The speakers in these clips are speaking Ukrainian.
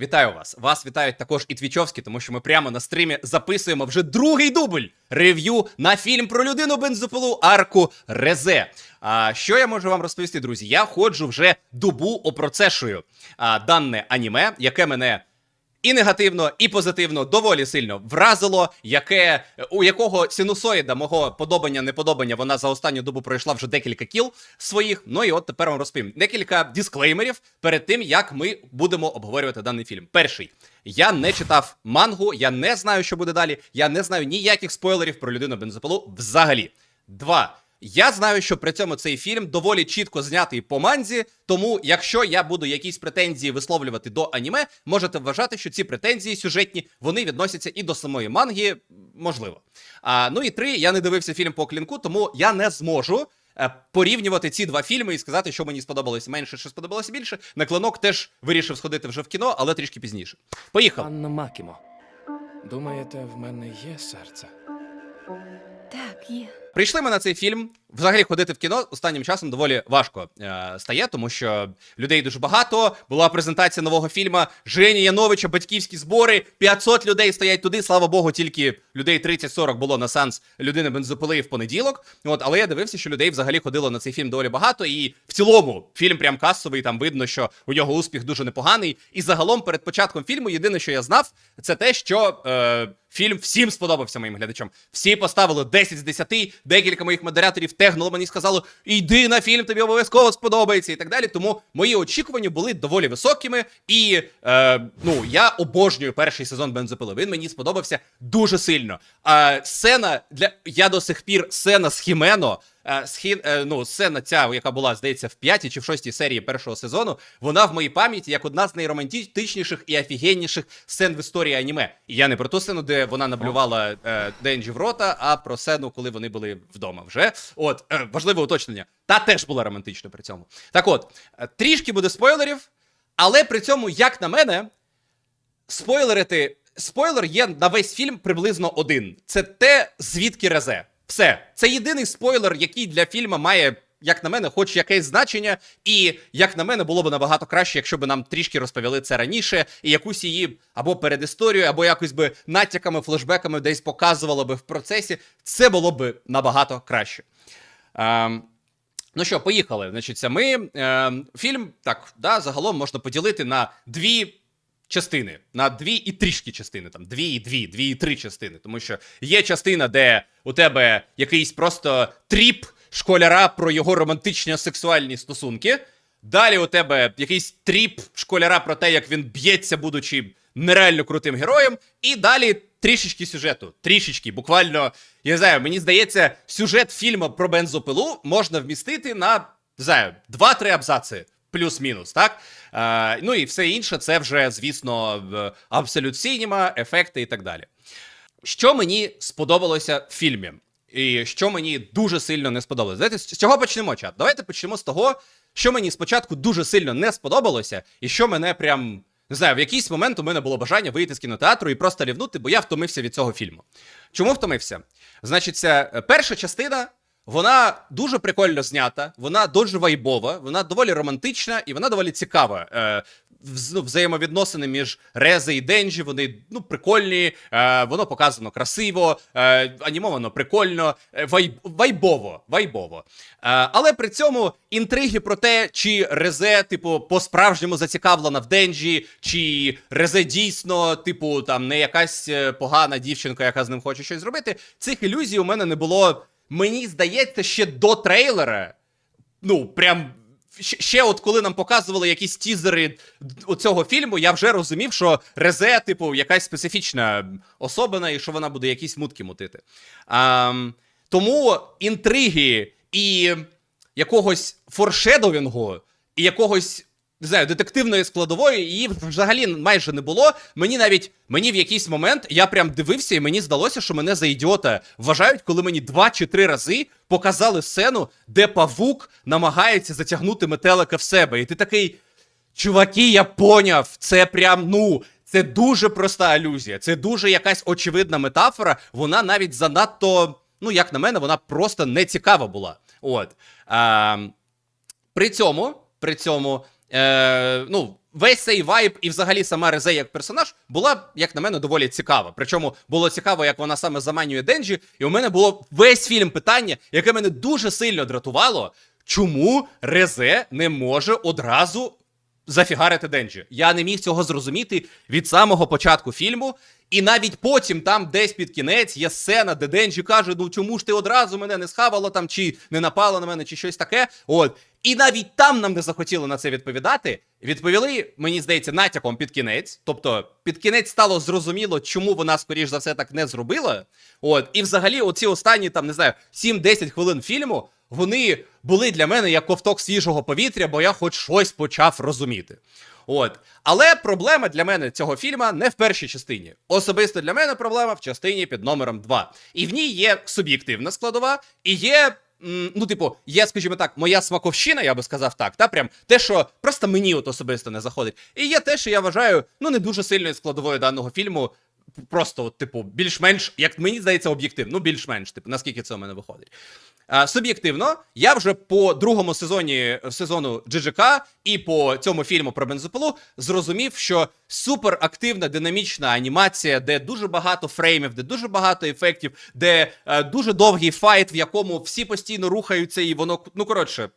Вітаю вас! Вас вітають також і твічовські, тому що ми прямо на стрімі записуємо вже другий дубль рев'ю на фільм про людину бензопилу Арку Резе. А що я можу вам розповісти, друзі? Я ходжу вже добу опроцешую а, дане аніме, яке мене. І негативно, і позитивно доволі сильно вразило, яке у якого синусоїда мого подобання неподобання вона за останню добу пройшла вже декілька кіл своїх. Ну і от тепер вам розповім декілька дисклеймерів перед тим, як ми будемо обговорювати даний фільм. Перший я не читав мангу, я не знаю, що буде далі. Я не знаю ніяких спойлерів про людину бензопилу взагалі. Два. Я знаю, що при цьому цей фільм доволі чітко знятий по манзі, тому якщо я буду якісь претензії висловлювати до аніме, можете вважати, що ці претензії сюжетні вони відносяться і до самої манги, можливо. А, ну і три, я не дивився фільм по клінку, тому я не зможу. е, Порівнювати ці два фільми і сказати, що мені сподобалось менше, що сподобалося більше. На клинок теж вирішив сходити вже в кіно, але трішки пізніше. Поїхали. Анна Макімо. Думаєте, в мене є серце? Так, є. Прийшли ми на цей фільм. Взагалі ходити в кіно останнім часом доволі важко е, стає, тому що людей дуже багато. Була презентація нового фільму Жені Яновича, батьківські збори. 500 людей стоять туди. Слава Богу, тільки людей 30-40 було на сеанс людини бензопили в понеділок. От, але я дивився, що людей взагалі ходило на цей фільм доволі багато. І в цілому фільм прям касовий. Там видно, що у нього успіх дуже непоганий. І загалом перед початком фільму єдине, що я знав, це те, що. Е, Фільм всім сподобався моїм глядачам. Всі поставили 10 з 10, декілька моїх модераторів тегнуло мені сказали, йди на фільм, тобі обов'язково сподобається і так далі. Тому мої очікування були доволі високими. І е, ну, я обожнюю перший сезон бензопили. Він мені сподобався дуже сильно. А сцена для я до сих пір сцена з Хімено. Е, Схід, е, ну, сцена ця, яка була, здається, в п'ятій чи в шостій серії першого сезону, вона в моїй пам'яті як одна з найромантичніших і офігенніших сцен в історії аніме. І я не про ту сцену, де вона наблювала е, Денджі в рота, а про сцену, коли вони були вдома вже. От, е, важливе уточнення. Та теж була романтична при цьому. Так от, е, трішки буде спойлерів, але при цьому, як на мене, спойлерити. Спойлер є на весь фільм приблизно один. Це те, звідки резе. Все. Це єдиний спойлер, який для фільму має, як на мене, хоч якесь значення. І як на мене, було б набагато краще, якщо б нам трішки розповіли це раніше, і якусь її або передісторію, або якось би натяками, флешбеками десь показувало би в процесі. Це було б набагато краще. Ем, Ну що, поїхали. Значить, ми. Е, фільм так, да, загалом можна поділити на дві частини. На дві і трішки частини. Там дві і дві, дві і три частини. Тому що є частина, де у тебе якийсь просто тріп школяра про його романтичні сексуальні стосунки. Далі у тебе якийсь тріп школяра про те, як він б'ється, будучи нереально крутим героєм. І далі трішечки сюжету. Трішечки, буквально, я не знаю, мені здається, сюжет фільму про бензопилу можна вмістити на не знаю, 2-3 абзаци. Плюс-мінус, так? Е, ну і все інше, це вже, звісно, абсолют сінема, ефекти і так далі. Що мені сподобалося в фільмі, і що мені дуже сильно не сподобалося. Знаєте, з чого почнемо чат? Давайте почнемо з того, що мені спочатку дуже сильно не сподобалося, і що мене прям. Не знаю, в якийсь момент у мене було бажання вийти з кінотеатру і просто рівнути, бо я втомився від цього фільму. Чому втомився? Значить, е, перша частина, вона дуже прикольно знята, вона дуже вайбова, вона доволі романтична і вона доволі цікава. Е, ну, взаємовідносини між Резе і Денджі, вони ну, прикольні, е, воно показано красиво, е, анімовано прикольно, е, вайб, вайбово. вайбово. Е, але при цьому інтриги про те, чи Резе, типу, по-справжньому зацікавлена в Денджі, чи Резе дійсно, типу, там не якась е, погана дівчинка, яка з ним хоче щось зробити. Цих ілюзій у мене не було. Мені здається, ще до трейлера. Ну, прям ще, от коли нам показували якісь тізери цього фільму, я вже розумів, що Резе, типу, якась специфічна особина, і що вона буде якісь мутки мутити. А, тому інтриги і якогось форшедовінгу, і якогось. Не знаю, детективної складової її взагалі майже не було. Мені навіть мені в якийсь момент я прям дивився, і мені здалося, що мене за ідіота вважають, коли мені два чи три рази показали сцену, де павук намагається затягнути метелика в себе. І ти такий. Чуваки, я поняв, це прям, ну, це дуже проста алюзія, це дуже якась очевидна метафора. Вона навіть занадто, ну, як на мене, вона просто не цікава була. От. А, при цьому, при цьому, е, ну, весь цей вайб і взагалі сама Резе як персонаж була, як на мене, доволі цікава. Причому було цікаво, як вона саме заманює Денджі. І у мене було весь фільм питання, яке мене дуже сильно дратувало. Чому Резе не може одразу зафігарити Денджі? Я не міг цього зрозуміти від самого початку фільму. І навіть потім, там десь під кінець, є сцена, де Денджі каже: ну чому ж ти одразу мене не схавало там, чи не напало на мене, чи щось таке. От. І навіть там нам не захотіли на це відповідати. Відповіли, мені здається, натяком під кінець. Тобто, під кінець стало зрозуміло, чому вона, скоріш за все, так не зробила. От, і взагалі, оці останні там, не знаю, 7-10 хвилин фільму, вони були для мене як ковток свіжого повітря, бо я хоч щось почав розуміти. От. Але проблема для мене цього фільма не в першій частині. Особисто для мене проблема в частині під номером 2. І в ній є суб'єктивна складова, і є. Ну, типу, є, скажімо так, моя смаковщина, я би сказав так, та прям те, що просто мені от особисто не заходить. І є те, що я вважаю, ну не дуже сильною складовою даного фільму. Просто, от, типу, більш-менш, як мені здається, об'єктивно. Ну, більш-менш, типу, наскільки це у мене виходить. А, суб'єктивно, я вже по другому сезоні сезону GGK і по цьому фільму про бензопилу зрозумів, що суперактивна динамічна анімація, де дуже багато фреймів, де дуже багато ефектів, де е, дуже довгий файт, в якому всі постійно рухаються, і воно ну коротше.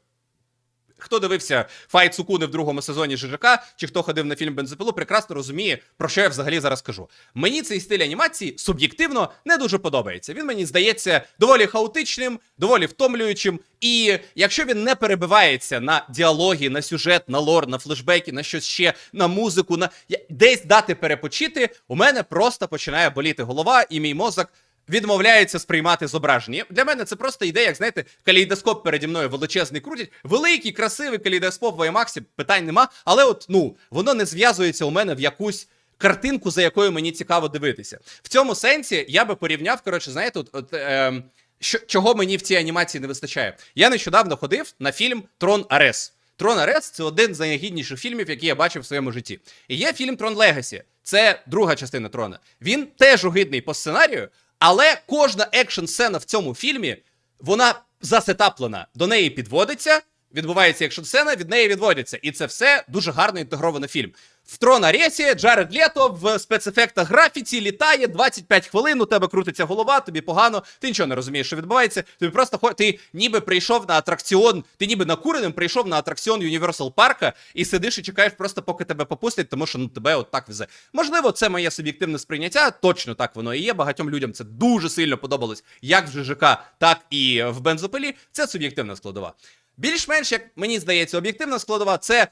Хто дивився файт Сукуни в другому сезоні ЖЖК, чи хто ходив на фільм Бензопилу, прекрасно розуміє, про що я взагалі зараз кажу. Мені цей стиль анімації суб'єктивно не дуже подобається. Він мені здається доволі хаотичним, доволі втомлюючим. І якщо він не перебивається на діалоги, на сюжет, на лор, на флешбеки, на щось ще, на музику, на десь дати перепочити, у мене просто починає боліти голова, і мій мозок відмовляється сприймати зображення. Для мене це просто йде, як знаєте, калейдоскоп переді мною величезний крутять. Великий, красивий калейдоскоп в IMAX, питань нема. Але от ну воно не зв'язується у мене в якусь. Картинку, за якою мені цікаво дивитися. В цьому сенсі я би порівняв, коротше, знаєте, от, от, ем, що, чого мені в цій анімації не вистачає. Я нещодавно ходив на фільм Трон Арес. Трон Арес це один з найгідніших фільмів, які я бачив в своєму житті. І є фільм Трон Легасі. Це друга частина трона. Він теж огидний по сценарію, але кожна екшн сцена в цьому фільмі вона засетаплена. До неї підводиться, відбувається екшн сцена, від неї відводиться. І це все дуже гарно інтегровано в фільм. В Трон Аресі Джаред Лето в спецефектах графіці літає 25 хвилин, у тебе крутиться голова, тобі погано, ти нічого не розумієш, що відбувається. Тобі просто хо- ти ніби прийшов на атракціон, ти ніби накуреним прийшов на атракціон Universal Парка і сидиш і чекаєш просто, поки тебе попустять, тому що ну тебе от так везе. Можливо, це моє суб'єктивне сприйняття. Точно так воно і є. Багатьом людям це дуже сильно подобалось, як в ЖЖК, так і в бензопилі. Це суб'єктивна складова. Більш-менш, як мені здається, об'єктивна складова це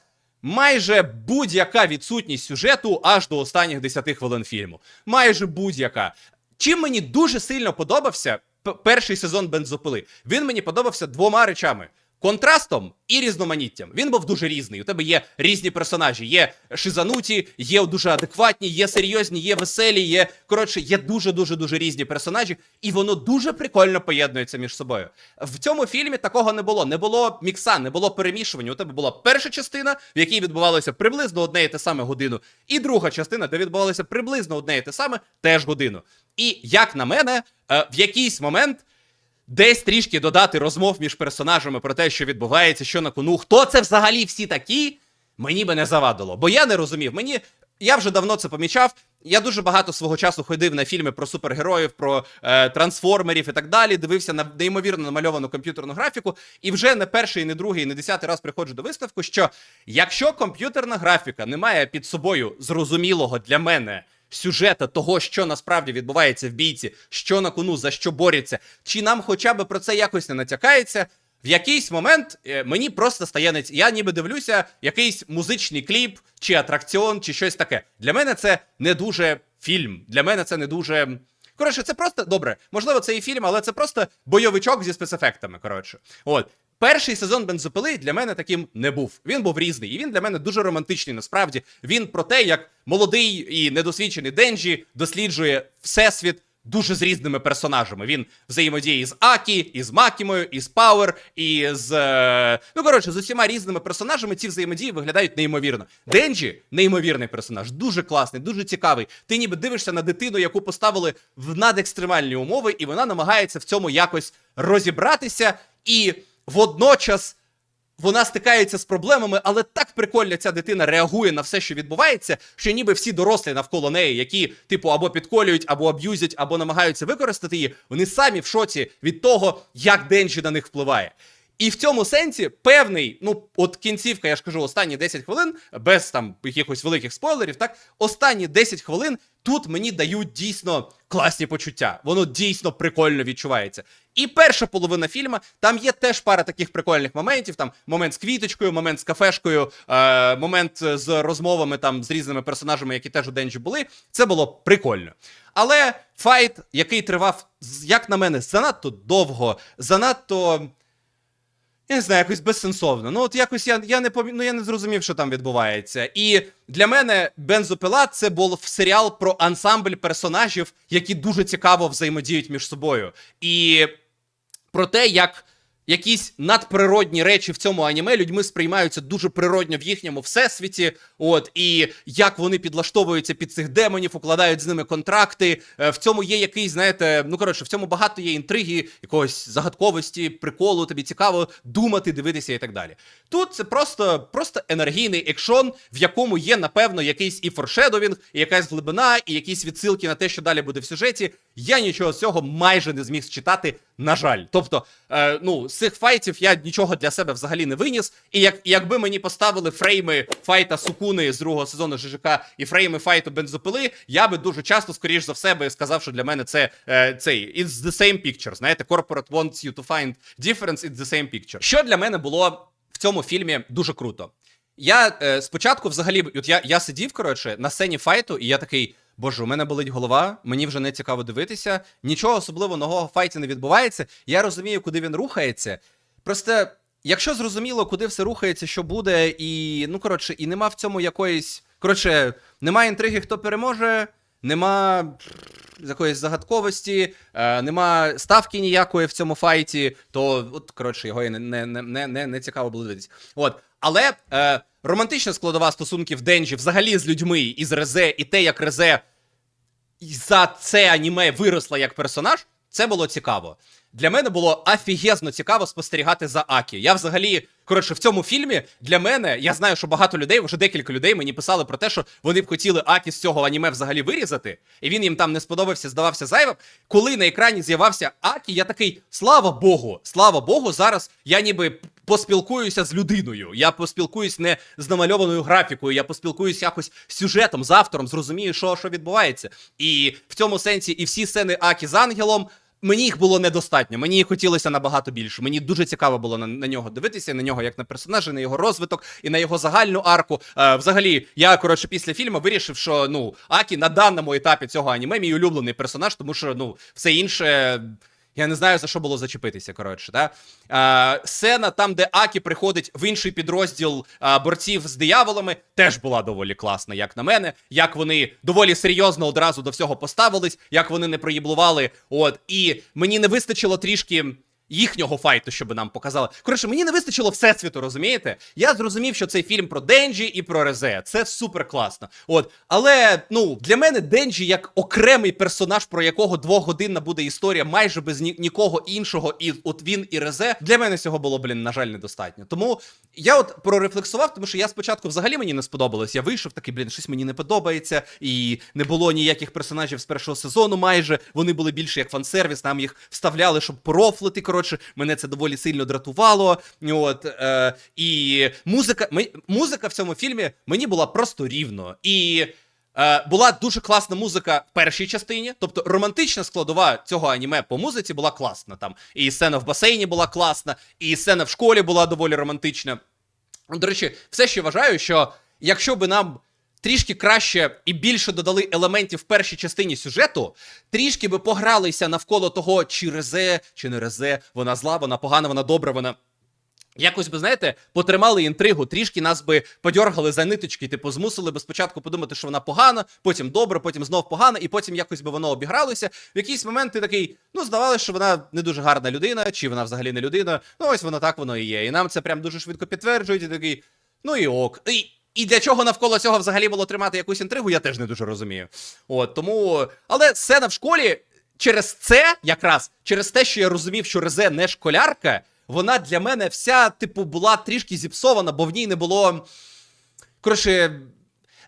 майже будь-яка відсутність сюжету аж до останніх 10 хвилин фільму. Майже будь-яка. Чим мені дуже сильно подобався перший сезон бензопили. Він мені подобався двома речами. Контрастом і різноманіттям. Він був дуже різний. У тебе є різні персонажі. Є шизануті, є дуже адекватні, є серйозні, є веселі, є коротше, є дуже дуже дуже різні персонажі, і воно дуже прикольно поєднується між собою. В цьому фільмі такого не було. Не було мікса, не було перемішування. У тебе була перша частина, в якій відбувалося приблизно одне і те саме годину, і друга частина, де відбувалося приблизно одне і те саме, теж годину. І як на мене, е, в якийсь момент десь трішки додати розмов між персонажами про те, що відбувається, що на кону, хто це взагалі всі такі, мені би не завадило. Бо я не розумів. Мені я вже давно це помічав. Я дуже багато свого часу ходив на фільми про супергероїв, про е, трансформерів і так далі. Дивився на неймовірно намальовану комп'ютерну графіку, і вже не перший, не другий, не десятий раз приходжу до виставку, що якщо комп'ютерна графіка не має під собою зрозумілого для мене сюжета того, що насправді відбувається в бійці, що на кону, за що борються, чи нам хоча б про це якось не натякається. В якийсь момент е, мені просто стає нець. Я ніби дивлюся якийсь музичний кліп, чи атракціон, чи щось таке. Для мене це не дуже фільм. Для мене це не дуже. Коротше, це просто добре. Можливо, це і фільм, але це просто бойовичок зі спецефектами. Коротше, от. Перший сезон бензопили для мене таким не був. Він був різний, і він для мене дуже романтичний. Насправді він про те, як молодий і недосвідчений Денджі досліджує всесвіт дуже з різними персонажами. Він взаємодіє з Акі, і з Макімою, і з Пауер, і з. е, Ну, коротше, з усіма різними персонажами ці взаємодії виглядають неймовірно. Денджі неймовірний персонаж, дуже класний, дуже цікавий. Ти ніби дивишся на дитину, яку поставили в надекстремальні умови, і вона намагається в цьому якось розібратися і водночас вона стикається з проблемами, але так прикольно ця дитина реагує на все, що відбувається, що ніби всі дорослі навколо неї, які, типу, або підколюють, або аб'юзять, або намагаються використати її, вони самі в шоці від того, як Денджі на них впливає. І в цьому сенсі певний, ну от кінцівка, я ж кажу, останні 10 хвилин, без там якихось великих спойлерів, так останні 10 хвилин тут мені дають дійсно класні почуття. Воно дійсно прикольно відчувається. І перша половина фільму, там є теж пара таких прикольних моментів. Там момент з квіточкою, момент з кафешкою, е, момент з розмовами там з різними персонажами, які теж у Денджі були. Це було прикольно. Але файт, який тривав, як на мене, занадто довго, занадто. Я не знаю, якось безсенсовно. Ну, от якось я, я не помі... ну, я не зрозумів, що там відбувається. І для мене Бензопила це був серіал про ансамбль персонажів, які дуже цікаво взаємодіють між собою. І про те, як якісь надприродні речі в цьому аніме людьми сприймаються дуже природньо в їхньому всесвіті. От і як вони підлаштовуються під цих демонів, укладають з ними контракти. Е, В цьому є якийсь, знаєте, ну коротше, в цьому багато є інтриги, якогось загадковості, приколу. Тобі цікаво думати, дивитися і так далі. Тут це просто, просто енергійний екшон, в якому є, напевно, якийсь і форшедовінг, і якась глибина, і якісь відсилки на те, що далі буде в сюжеті. Я нічого з цього майже не зміг считати, на жаль. Тобто, е, ну, з цих файтів я нічого для себе взагалі не виніс. І як, якби мені поставили фрейми файта Сукуни з другого сезону ЖЖК і фрейми файту бензопили, я би дуже часто, скоріш за все, би сказав, що для мене це е, цей it's the same picture. Знаєте, corporate wants you to find difference, it's the same picture. Що для мене було в цьому фільмі дуже круто. Я е, спочатку взагалі, от я, я сидів, коротше, на сцені файту, і я такий. Боже, у мене болить голова, мені вже не цікаво дивитися. Нічого особливо нового файті не відбувається. Я розумію, куди він рухається. Просто, якщо зрозуміло, куди все рухається, що буде, і ну коротше, і нема в цьому якоїсь. Коротше, немає інтриги, хто переможе, нема якоїсь загадковості, е, нема ставки ніякої в цьому файті, то от коротше його і не, не, не, не, не, цікаво було дивитися. От, але е, романтична складова стосунків Денджі взагалі з людьми і з Резе, і те, як Резе за це аніме виросла як персонаж, це було цікаво. Для мене було офігезно цікаво спостерігати за Акі. Я взагалі, коротше, в цьому фільмі для мене, я знаю, що багато людей, вже декілька людей мені писали про те, що вони б хотіли Акі з цього аніме взагалі вирізати, і він їм там не сподобався, здавався зайвим. Коли на екрані з'явався Акі, я такий, слава Богу, слава Богу, зараз я ніби поспілкуюся з людиною. Я поспілкуюсь не з намальованою графікою, я поспілкуюсь якось з сюжетом, з автором, зрозумію, що, що відбувається. І в цьому сенсі і всі сцени Акі з ангелом. Мені їх було недостатньо, мені хотілося набагато більше. Мені дуже цікаво було на, на нього дивитися, на нього як на персонажа, на його розвиток і на його загальну арку. Е, взагалі, я коротше після фільму вирішив, що ну Акі на даному етапі цього аніме мій улюблений персонаж, тому що ну все інше. Я не знаю за що було зачепитися. Коротше, да? Е, сцена там, де Акі приходить в інший підрозділ е, борців з дияволами, теж була доволі класна, як на мене. Як вони доволі серйозно одразу до всього поставились, як вони не проїблували. От і мені не вистачило трішки. Їхнього файту, щоб нам показали. Коротше, мені не вистачило всесвіту, розумієте? Я зрозумів, що цей фільм про Денджі і про Резе. Це супер класно. От, але ну для мене Денджі як окремий персонаж, про якого двогодинна буде історія, майже без ні- нікого іншого, і от він і Резе. Для мене цього було, блін, на жаль, недостатньо. Тому я от прорефлексував, тому що я спочатку взагалі мені не сподобалось. Я вийшов такий, блін, щось мені не подобається, і не було ніяких персонажів з першого сезону. Майже вони були більше як фан-сервіс, нам їх вставляли, щоб порофлити. Коротше, мене це доволі сильно дратувало. От е, і музика, ми, музика в цьому фільмі мені була просто рівно. І Е, була дуже класна музика в першій частині, тобто романтична складова цього аніме по музиці була класна. Там і сцена в басейні була класна, і сцена в школі була доволі романтична. До речі, все ще вважаю, що якщо би нам трішки краще і більше додали елементів в першій частині сюжету, трішки би погралися навколо того, чи резе, чи не резе, вона зла, вона погана, вона добра, вона. Якось би, знаєте, потримали інтригу, трішки нас би подьоргали за ниточки, типу, змусили би спочатку подумати, що вона погана, потім добре, потім знов погана, і потім якось би воно обігралося. В якийсь момент ти такий, ну, здавалося, що вона не дуже гарна людина, чи вона взагалі не людина. Ну, ось воно так воно і є. І нам це прям дуже швидко підтверджують, і такий, ну і ок. І, і для чого навколо цього взагалі було тримати якусь інтригу, я теж не дуже розумію. От тому. Але сцена в школі через це, якраз через те, що я розумів, що Резе не школярка. вона для мене вся, типу, була трішки зіпсована, бо в ній не було. Коротше,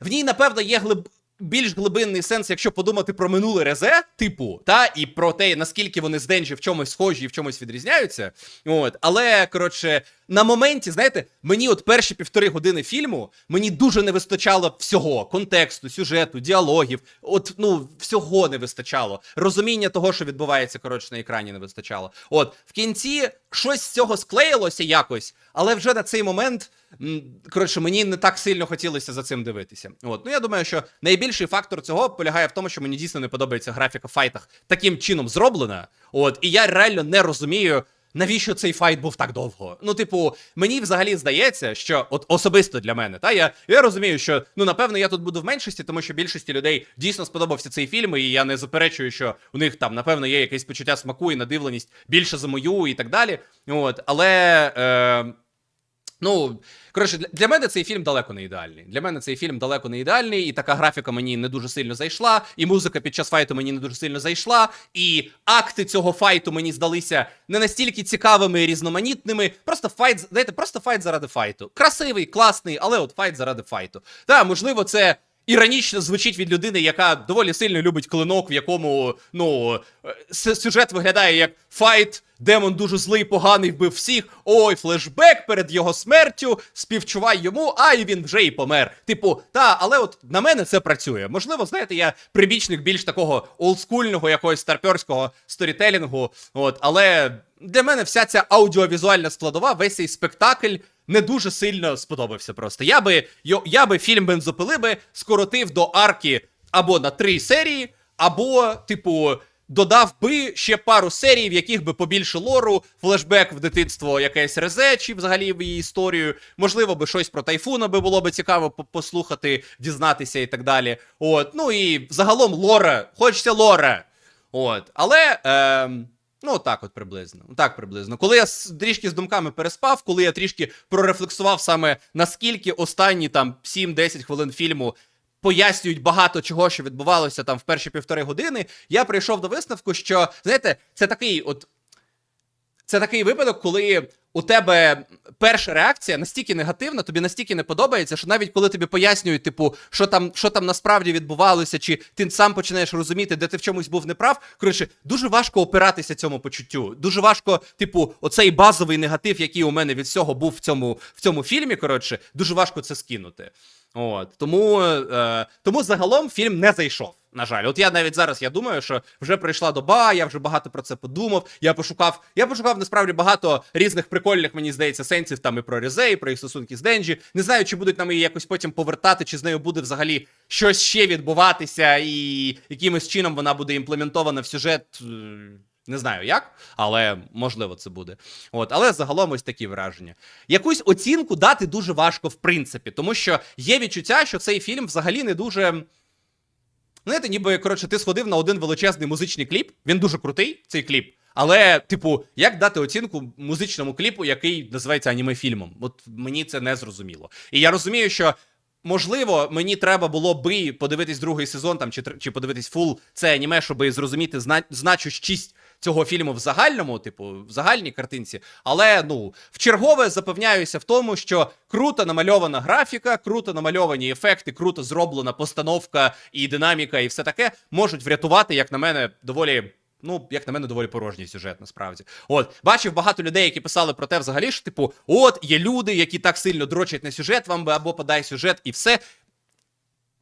в ній, напевно, є глиб... більш глибинний сенс, якщо подумати про минуле резе, типу, та, і про те, наскільки вони з Денджі в чомусь схожі і в чомусь відрізняються. От, але, коротше, на моменті, знаєте, мені от перші півтори години фільму мені дуже не вистачало всього: контексту, сюжету, діалогів. От, ну, всього не вистачало. Розуміння того, що відбувається, коротше, на екрані не вистачало. От, в кінці щось з цього склеїлося якось, але вже на цей момент. Коротше, мені не так сильно хотілося за цим дивитися. От, ну я думаю, що найбільший фактор цього полягає в тому, що мені дійсно не подобається графіка в файтах таким чином зроблена. От, і я реально не розумію, навіщо цей файт був так довго. Ну, типу, мені взагалі здається, що от особисто для мене, та я, я розумію, що ну напевно я тут буду в меншості, тому що більшості людей дійсно сподобався цей фільм, і я не заперечую, що у них там напевно є якесь почуття смаку і надивленість більше за мою і так далі. От, але. Е, Ну, коротше, для, мене цей фільм далеко не ідеальний. Для мене цей фільм далеко не ідеальний, і така графіка мені не дуже сильно зайшла, і музика під час файту мені не дуже сильно зайшла, і акти цього файту мені здалися не настільки цікавими і різноманітними. Просто файт, знаєте, просто файт заради файту. Красивий, класний, але от файт заради файту. Та, можливо, це. Іронічно звучить від людини, яка доволі сильно любить клинок, в якому ну е, сюжет виглядає як файт, демон дуже злий, поганий, вбив всіх. Ой, флешбек перед його смертю, співчувай йому, а і він вже й помер. Типу, та, але от на мене це працює. Можливо, знаєте, я прибічник більш такого олдскульного, якогось старперського сторітелінгу. От, але для мене вся ця аудіовізуальна складова, весь цей спектакль не дуже сильно сподобався просто. Я би, я би фільм бензопили би скоротив до арки або на три серії, або, типу, додав би ще пару серій, в яких би побільше лору, флешбек в дитинство якесь резе, чи взагалі в її історію. Можливо, би щось про тайфуна би було би цікаво послухати, дізнатися і так далі. От, ну і загалом лора, хочеться лора. От, але. Ем... Ну, так от приблизно. Так приблизно. Коли я трішки з думками переспав, коли я трішки прорефлексував саме наскільки останні там 7-10 хвилин фільму пояснюють багато чого, що відбувалося там в перші півтори години, я прийшов до висновку, що знаєте, це такий от. Це такий випадок, коли у тебе перша реакція настільки негативна, тобі настільки не подобається, що навіть коли тобі пояснюють, типу, що там, що там насправді відбувалося, чи ти сам починаєш розуміти, де ти в чомусь був неправ. Коротше, дуже важко опиратися цьому почуттю. Дуже важко, типу, оцей базовий негатив, який у мене від всього був в цьому, в цьому фільмі. Коротше, дуже важко це скинути. От тому, е, тому загалом фільм не зайшов. На жаль, от я навіть зараз я думаю, що вже прийшла доба, я вже багато про це подумав. Я пошукав, я пошукав насправді багато різних прикольних, мені здається, сенсів там і про Різе, і про їх стосунки з Денджі. Не знаю, чи будуть нам її якось потім повертати, чи з нею буде взагалі щось ще відбуватися, і якимось чином вона буде імплементована в сюжет. е, Не знаю як, але можливо це буде. От, але загалом ось такі враження. Якусь оцінку дати дуже важко, в принципі, тому що є відчуття, що цей фільм взагалі не дуже. Знаєте, ніби коротше, ти сходив на один величезний музичний кліп. Він дуже крутий, цей кліп. Але, типу, як дати оцінку музичному кліпу, який називається аніме-фільмом? От мені це не зрозуміло. І я розумію, що. Можливо, мені треба було би подивитись другий сезон там чи, чи подивитись фул це аніме, щоб зрозуміти зна- значущість цього фільму в загальному, типу, в загальній картинці. Але ну, в чергове запевняюся в тому, що круто намальована графіка, круто намальовані ефекти, круто зроблена постановка і динаміка, і все таке можуть врятувати, як на мене, доволі. Ну, як на мене, доволі порожній сюжет, насправді. От, бачив багато людей, які писали про те, взагалі, що, типу, от є люди, які так сильно дрочать на сюжет, вам би або подай сюжет, і все.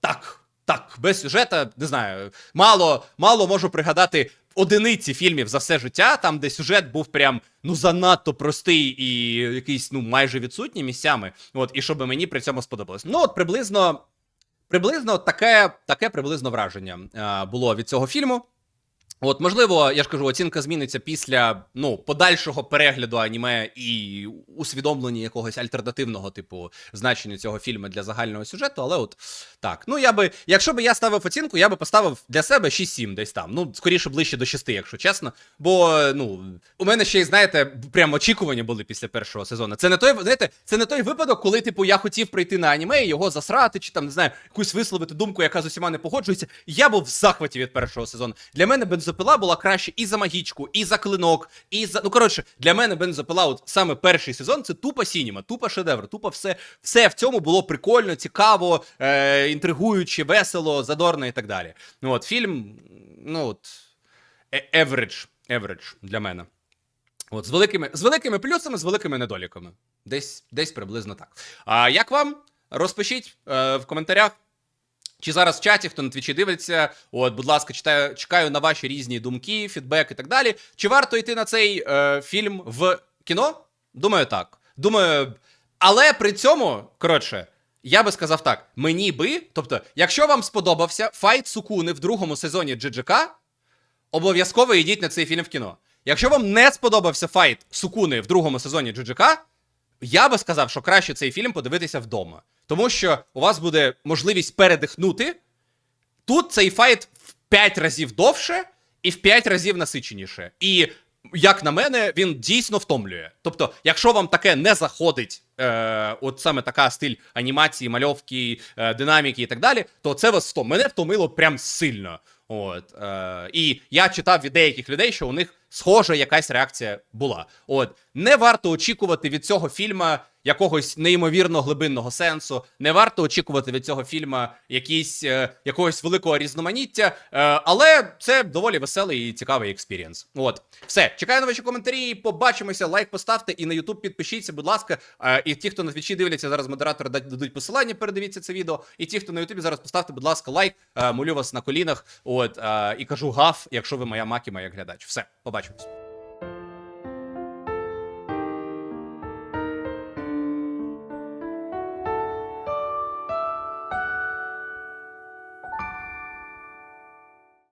Так, так, без сюжета, не знаю, мало, мало можу пригадати одиниці фільмів за все життя, там, де сюжет був прям ну занадто простий і якийсь ну майже відсутній місцями. От, і щоб мені при цьому сподобалось. Ну, от приблизно, приблизно таке, таке приблизно враження е, було від цього фільму. От, можливо, я ж кажу, оцінка зміниться після ну, подальшого перегляду аніме і усвідомлення якогось альтернативного типу значення цього фільму для загального сюжету. Але от так. Ну, я би, якщо би я ставив оцінку, я би поставив для себе 6-7 десь там. Ну, скоріше ближче до 6, якщо чесно. Бо ну, у мене ще й, знаєте, прям очікування були після першого сезону. Це не той, знаєте, це не той випадок, коли, типу, я хотів прийти на аніме, і його засрати, чи там не знаю, якусь висловити думку, яка з усіма не погоджується. Я був в захваті від першого сезону. Для мене бензопила була краще і за магічку, і за клинок, і за. Ну коротше, для мене бензопила, от саме перший сезон, це тупо сініма, тупо шедевр, тупо все. Все в цьому було прикольно, цікаво, е, інтригуюче, весело, задорно і так далі. Ну от фільм, ну от. е- Average, average для мене. От, з великими, з великими плюсами, з великими недоліками. Десь, десь приблизно так. А як вам? Розпишіть е, в коментарях. Чи зараз в чаті, хто на твічі дивиться, от, будь ласка, читаю, чекаю на ваші різні думки, фідбек і так далі. Чи варто йти на цей е, фільм в кіно? Думаю, так. Думаю, але при цьому, коротше, я би сказав так: мені би, тобто, якщо вам сподобався файт Сукуни в другому сезоні GGK, обов'язково йдіть на цей фільм в кіно. Якщо вам не сподобався файт Сукуни в другому сезоні GGK, я би сказав, що краще цей фільм подивитися вдома. Тому що у вас буде можливість передихнути. Тут цей файт в 5 разів довше і в 5 разів насиченіше. І, як на мене, він дійсно втомлює. Тобто, якщо вам таке не заходить, е, от саме така стиль анімації, мальовки, е, динаміки і так далі, то це вас втом... мене втомило прям сильно. От, е, і я читав від деяких людей, що у них схожа якась реакція була. От, не варто очікувати від цього фільма якогось неймовірно глибинного сенсу. Не варто очікувати від цього фільма якісь, е, якогось великого різноманіття. Е, але це доволі веселий і цікавий експірієнс. От, все, чекаю на ваші коментарі. Побачимося, лайк поставте і на YouTube підпишіться, будь ласка. Е, і ті, хто на твічі дивляться, зараз модератори дад- дадуть посилання, передивіться це відео. І ті, хто на YouTube, зараз поставте, будь ласка, лайк. Е, молю вас на колінах. От, е, і кажу гав, якщо ви моя макі, моя глядач. Все, побачимось.